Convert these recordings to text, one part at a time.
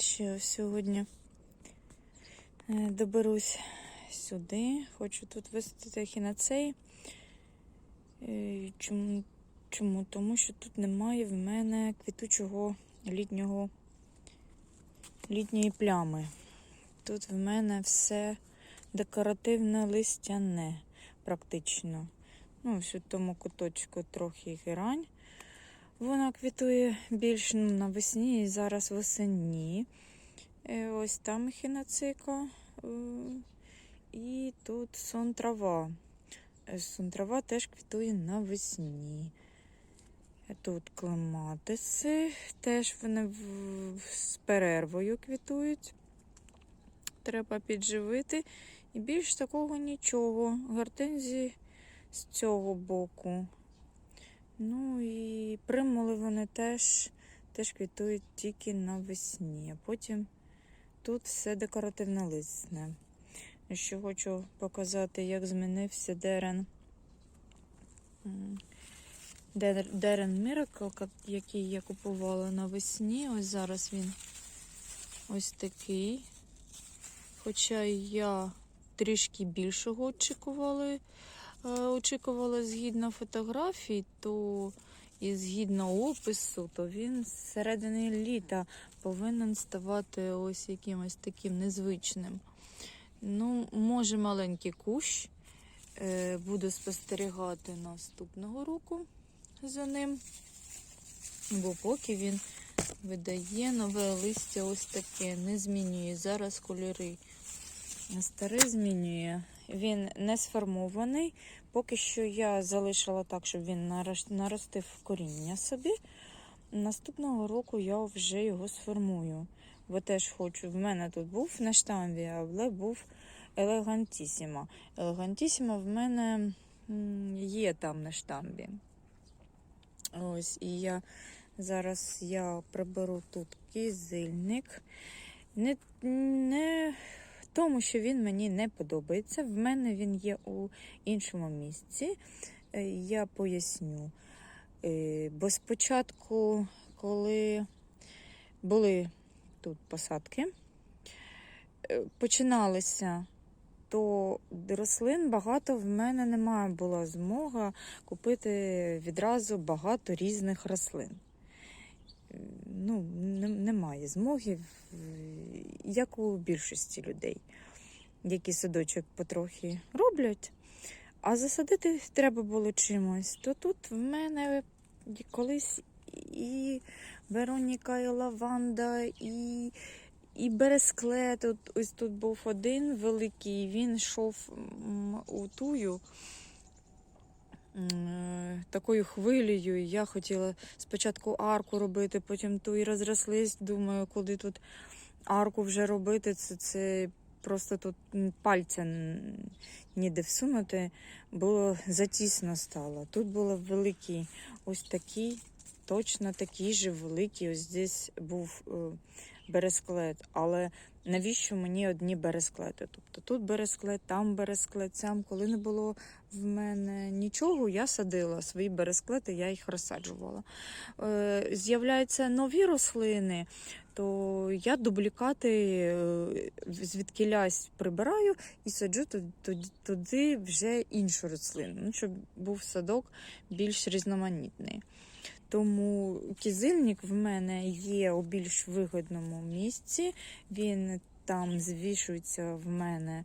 ще сьогодні е, доберусь сюди. Хочу тут висадити ехінацей. Е, Чому? Чому? Тому що тут немає в мене квітучого літнього літньої плями. Тут в мене все декоративне листяне, практично. Ну, ось тому куточку трохи герань. Вона квітує більш ну, навесні і зараз восені. Е, Ось там хіноцика. е, І тут сон трава. Е, трава теж квітує навесні. Тут клематиси, теж вони з перервою квітують. Треба підживити. І більш такого нічого. Гортензії з цього боку. Ну і примули вони теж, теж квітують тільки навесні. А потім тут все декоративне лисне. Ще хочу показати, як змінився дерен. Дерен Міракл, який я купувала навесні. Ось зараз він ось такий. Хоча я трішки більшого очікувала, очікувала згідно фотографій, то і згідно опису, то він з середини літа повинен ставати ось якимось таким незвичним. Ну, може, маленький кущ. Е, Буду спостерігати наступного року за ним. Бо поки він видає нове листя ось таке, не змінює зараз кольори. Старий змінює. Він не сформований. Поки що я залишила так, щоб він наростив коріння собі. Наступного року я вже його сформую. Бо теж хочу. В мене тут був на штамбі, але був елегантісіма. Елегантісіма в мене є там на штамбі. Ось, і я зараз я приберу тут кизильник. Не, не тому, що він мені не подобається. В мене він є у іншому місці. Е, Я поясню. Е, Бо спочатку, коли були тут посадки, е, починалися, то рослин багато в мене немає була змога купити відразу багато різних рослин. Ну, немає змоги, як у більшості людей, які садочок потрохи роблять. А засадити треба було чимось. То тут в мене колись і Вероніка, і лаванда, і, і бересклет. От, ось тут був один великий, він йшов у тую такою хвилею. Я хотіла спочатку арку робити, потім ту і розрослись. Думаю, куди тут арку вже робити. Це, це просто тут пальця ніде всунути. Було затісно стало. Тут було великий ось такий, точно такий же великий. Ось здесь був е, бересклет. Але навіщо мені одні бересклети? Тобто тут бересклет, там бересклет, там, коли не було в мене нічого, я садила свої бересклети, я їх розсаджувала. Е, З'являються нові рослини, то я дублікати е, звідкілясь прибираю і саджу туди вже іншу рослину, ну, щоб був садок більш різноманітний. Тому кізильник в мене є у більш вигідному місці. Він там звішується в мене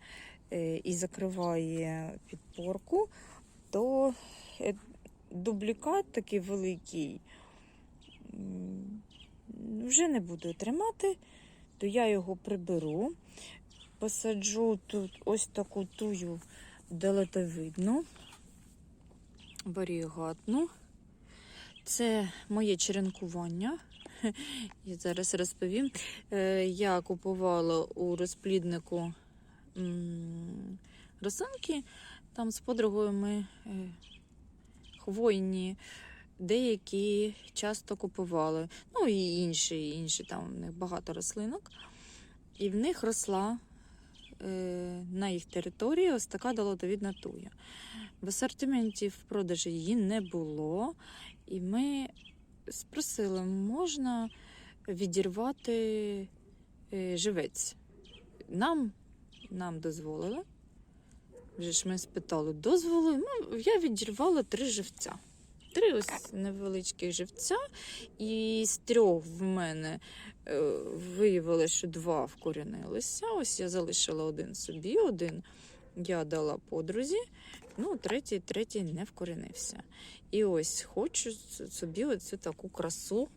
е, і закриває підпорку, то е, дублікат такий великий вже не буду тримати, то я його приберу. Посаджу тут ось таку тую далетовидну, варігатну. Це моє черенкування. Я зараз розповім. Е, Я купувала у розпліднику м, рослинки. Там з подругою ми е, хвойні, деякі часто купували. Ну і інші, інші там в них багато рослинок. І в них росла е, на їх території ось така долотовідна туя. В асортименті в продажі її не було. І ми спросили, можна відірвати е, живець. Нам, нам дозволили. Вже ж ми спитали, дозволили. Ну, я відірвала три живця. Три ось невеличкі живця, і з трьох в мене е, виявилося, що два вкорінилися. Ось я залишила один собі, один я дала подрузі, ну, третій, третій не вкорінився. І ось хочу собі оцю таку красу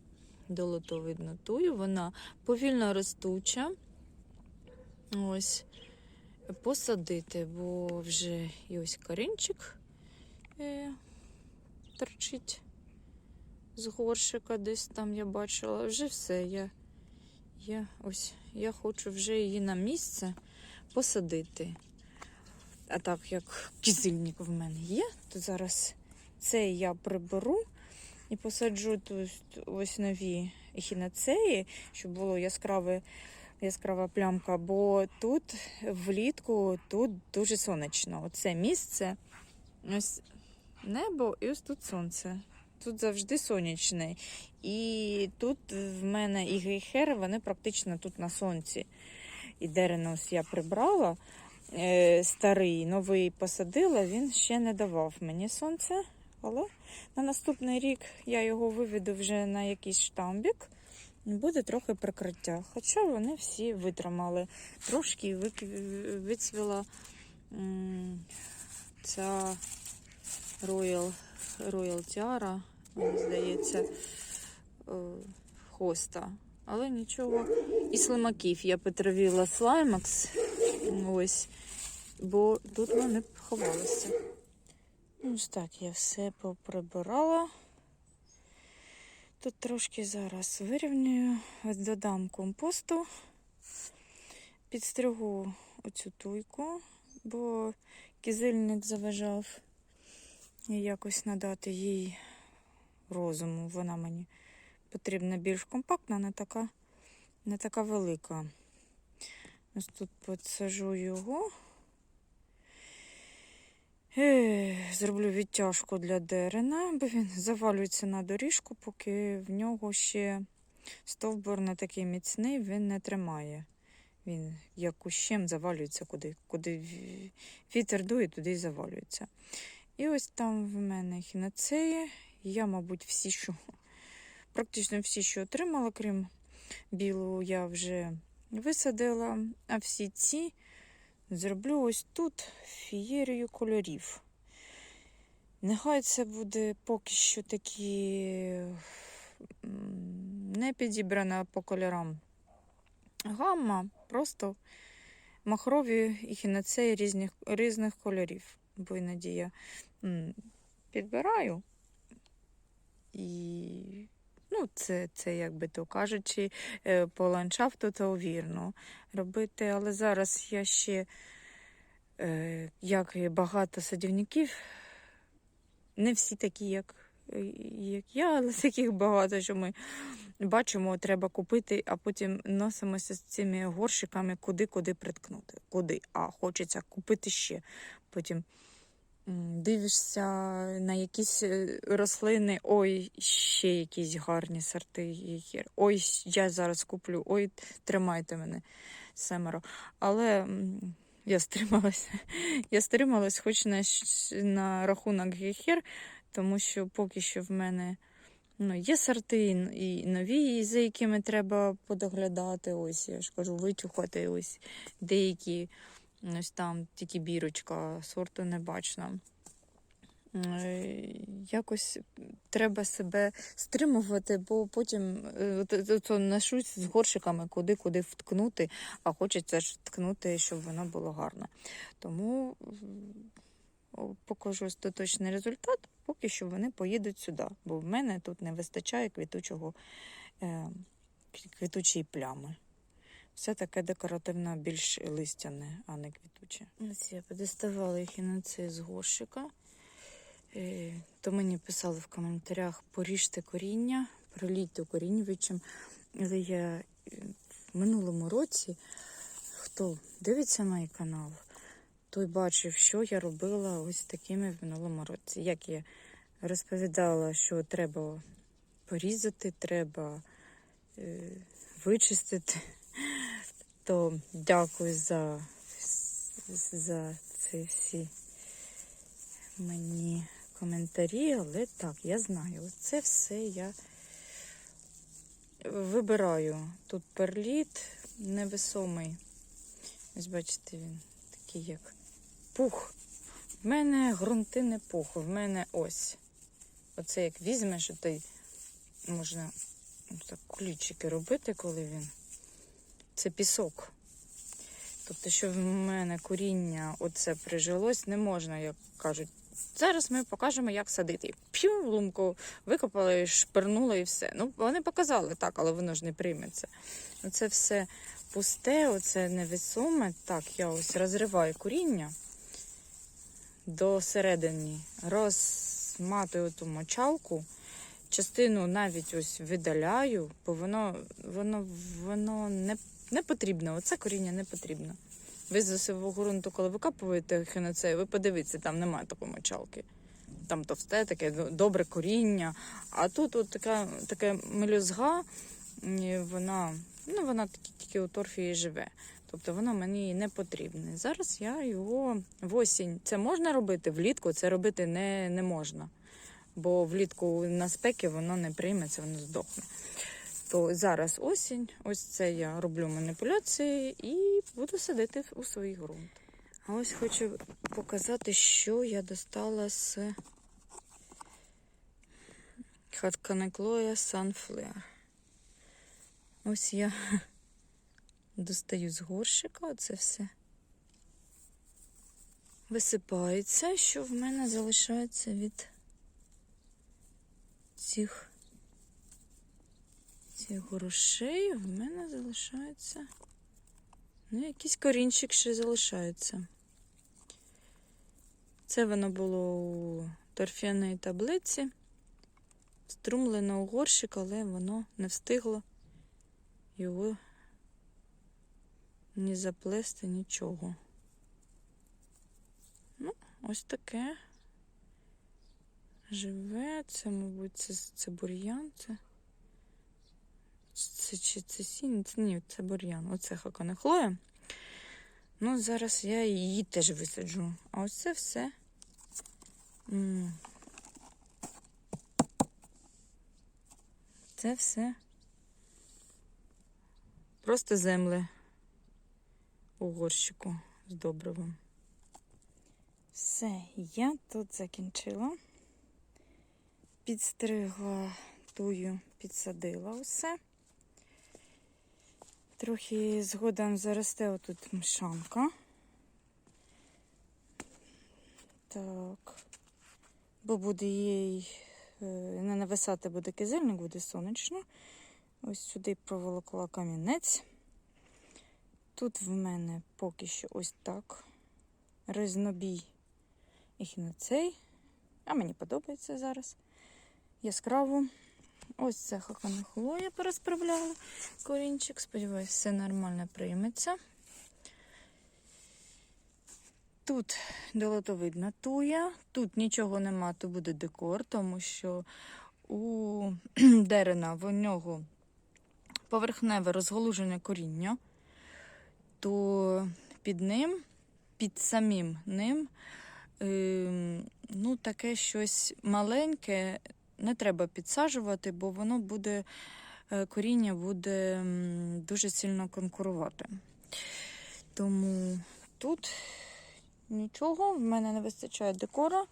долотовидну тую. Вона повільно ростуча. Ось посадити, бо вже і ось корінчик е, торчить з горшика десь там я бачила. Вже все. Я, я, ось, я хочу вже її на місце посадити. А так як кизильник в мене є, то зараз це я приберу і посаджу тут ось нові ехінацеї, щоб було яскраве, яскрава плямка, бо тут влітку тут дуже сонячно. Оце місце, ось небо і ось тут сонце. Тут завжди сонячне. І тут в мене і гейхери, вони практично тут на сонці. І деренос я прибрала старий, новий посадила, він ще не давав мені сонце. Але на наступний рік я його виведу вже на якийсь штамбік. Буде трохи прикриття. Хоча вони всі витримали. Трошки вицвіла ця Royal, Royal Tiara, мені здається, е, хоста. Але нічого. І слимаків я потравила слаймакс. Ось. Bо тут вони ховалися. Ось так я все поприбирала. Тут трошки зараз вирівнюю, додам компосту, підстригу оцю туйку, бо кизильник заважав якось надати їй розуму. Вона мені потрібна більш компактна, не така, не така велика. Ось тут підсажу його. Е, Зроблю відтяжку для дерена, бо він завалюється на доріжку, поки в нього ще стовбур не такий міцний, він не тримає. Він як кущем завалюється, куди, куди вітер дує, туди й завалюється. І ось там в мене хінацеї. Я, мабуть, всі, що практично всі, що отримала, крім білу, я вже висадила, а всі ці зроблю ось тут фієрію кольорів. Нехай це буде поки що такі не підібрана по кольорам гамма, просто махрові і хінацеї різних, різних кольорів. Бо іноді я підбираю. І ну, це, це, як би то кажучи, е, по ландшафту то вірно робити. Але зараз я ще, е, як багато садівників, не всі такі, як, як я, але таких багато, що ми бачимо, треба купити, а потім носимося з цими горщиками, куди-куди приткнути. Куди? А хочеться купити ще. Потім дивишся на якісь е, рослини, ой, ще якісь гарні сорти. є. Ой, я зараз куплю, ой, тримайте мене семеро. Але я стрималася. Я стрималась хоч на, на рахунок гехер, тому що поки що в мене ну, є сорти і нові, за якими треба подоглядати. Ось я ж кажу, витюхати ось деякі. Ось там тільки бірочка, сорту не бачно. Е, Якось треба себе стримувати, бо потім е, от ношусь з горшиками куди-куди вткнути, а хочеться ж вткнути, щоб воно було гарно. Тому покажу остаточний результат, поки що вони поїдуть сюди, бо в мене тут не вистачає квітучого, е, квітучої плями. Все таке декоративно більш листяне, а не квітуче. Ось я подоставала їх і на це з горщика. Е, То мені писали в коментарях поріжте коріння, пролійте укорінювачем. Але я е, в минулому році, хто дивиться мій канал, той бачив, що я робила ось такими в минулому році. Як я розповідала, що треба порізати, треба е, вичистити. То дякую за, за ці всі мені коментарі, але так, я знаю, це все я вибираю. Тут перліт невесомий. Ось бачите, він такий як пух. В мене ґрунти не пух, в мене ось. Оце як візьмеш, то й можна так ключики робити, коли він. Це пісок. Тобто, що в мене коріння оце прижилось, не можна, як кажуть. Зараз ми покажемо, як садити. П'ю лунку викопали, шпернули і все. Ну, вони показали так, але воно ж не прийметься. Оце все пусте, оце невесоме. Так, я ось розриваю коріння до середини, розматую ту мочалку, частину навіть ось видаляю, бо воно, воно, воно не, не потрібно. Оце коріння не потрібно. Ви з засивого ґрунту, коли викапуєте хінацею, ви подивіться, там немає такої мочалки. Там товсте, таке добре коріння. А тут от така, така мелюзга, і вона, ну, вона тільки у торфі і живе. Тобто воно мені не потрібне. Зараз я його в осінь. Це можна робити, влітку це робити не, не можна. Бо влітку на спеки воно не прийметься, воно здохне. То зараз осінь, ось це я роблю маніпуляції і буду садити у свій ґрунт. А ось хочу показати, що я достала з хатканеклоя Sunflare. Ось я достаю з горщика, оце все висипається, що в мене залишається від цих цих грошей. В мене залишається. Ну, якийсь корінчик ще залишається. Це воно було у торфяної таблиці. Струмлено у горщик, але воно не встигло його ні заплести, нічого. Ну, ось таке. Живе, це, мабуть, це, це бур'ян, це. Це чи це сінь? Це, ні, це бур'ян. Оце хаканехлоя. Ну, зараз я її теж висаджу. А ось це все. Це все. Просто землі у горщику з добривом. Все, я тут закінчила. Підстригла тую, підсадила усе. Трохи згодом заросте отут мшанка. Так. Бо буде їй е, не нависати буде кизельник, буде сонячно. Ось сюди проволокла камінець. Тут в мене поки що ось так. Резнобій і хіноцей. А мені подобається зараз. Яскраво. Ось це хаканахло я порозправляла корінчик. Сподіваюсь, все нормально прийметься. Тут долотовидна туя, тут нічого нема, то буде декор, тому що у дерена в нього поверхневе розголужене коріння, то під ним, під самим ним, ем, ну, таке щось маленьке, не треба підсаджувати, бо воно буде, е, коріння буде дуже сильно конкурувати. Тому тут нічого, в мене не вистачає декора.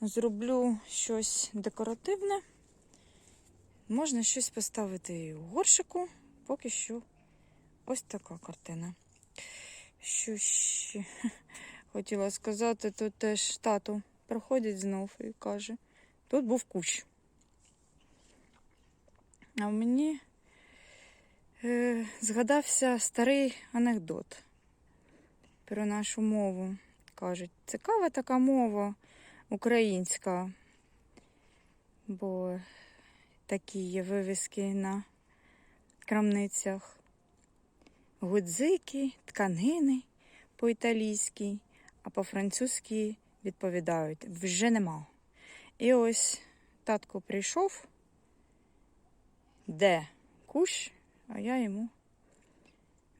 Зроблю щось декоративне. Можна щось поставити у горшику. Поки що ось така картина. Що ще хотіла сказати, тут теж тато приходить знов і каже, тут був кущ. А в мені е, згадався старий анекдот про нашу мову. Кажуть, цікава така мова українська, бо такі є вивіски на крамницях. Гудзики, тканини по-італійськи, а по-французьки відповідають вже нема. І ось татко прийшов, де кущ, а я йому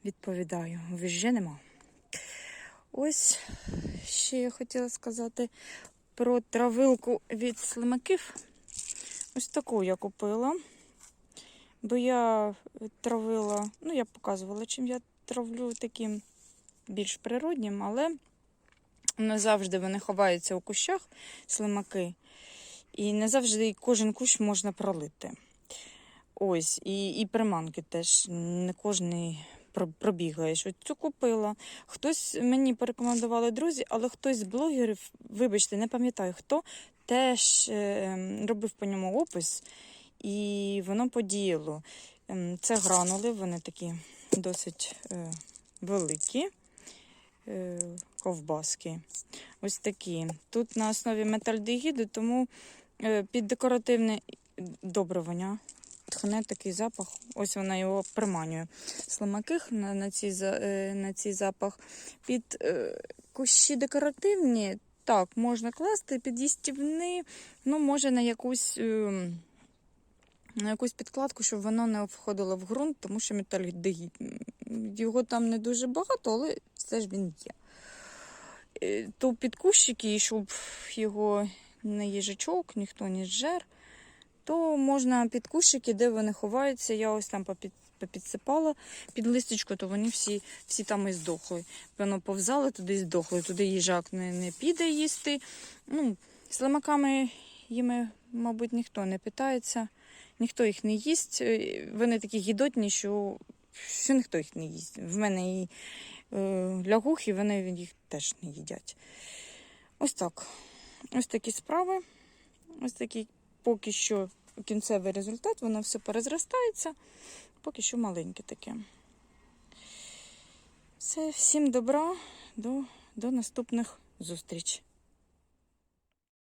відповідаю. Віжже нема. Ось ще я хотіла сказати про травилку від слимаків. Ось таку я купила. Бо я травила, ну, я показувала, чим я травлю таким більш природнім, але не завжди вони ховаються у кущах, слимаки. І не завжди кожен кущ можна пролити. Ось, і, і приманки теж не про- пробігаєш. Цю купила. Хтось мені порекомендували друзі, але хтось з блогерів, вибачте, не пам'ятаю хто, теж е, робив по ньому опис, і воно подіяло. Ем, Це гранули, вони такі досить е, великі. е, Ковбаски. Ось такі. Тут на основі метальдегіду, тому під декоративне добривання тхне такий запах. Ось вона його приманює. Слимаких на, на, за- е, на цей запах. Під е, кущі декоративні, так, можна класти, під їстівни, ну, може, на якусь. е, на якусь підкладку, щоб воно не входило в ґрунт, тому що метальдегід. Його там не дуже багато, але все ж він є. Е, То під кущики, щоб його не їжачок, ніхто не зжер, то можна під кущики, де вони ховаються. Я ось там попід, попідсипала під листочку, то вони всі, всі там і здохли. Воно повзали туди і здохли. Туди їжак не, не піде їсти. Ну, слимаками їми, мабуть, ніхто не питається, ніхто їх не їсть. Е, Вони такі гідотні, що, що ніхто їх не їсть. В мене і е, лягухи, вони їх теж не їдять. Ось так. Ось такі справи. Ось такий поки що кінцевий результат, воно все перезростається. Поки що маленьке таке. Все, всім добра, до, до наступних зустріч.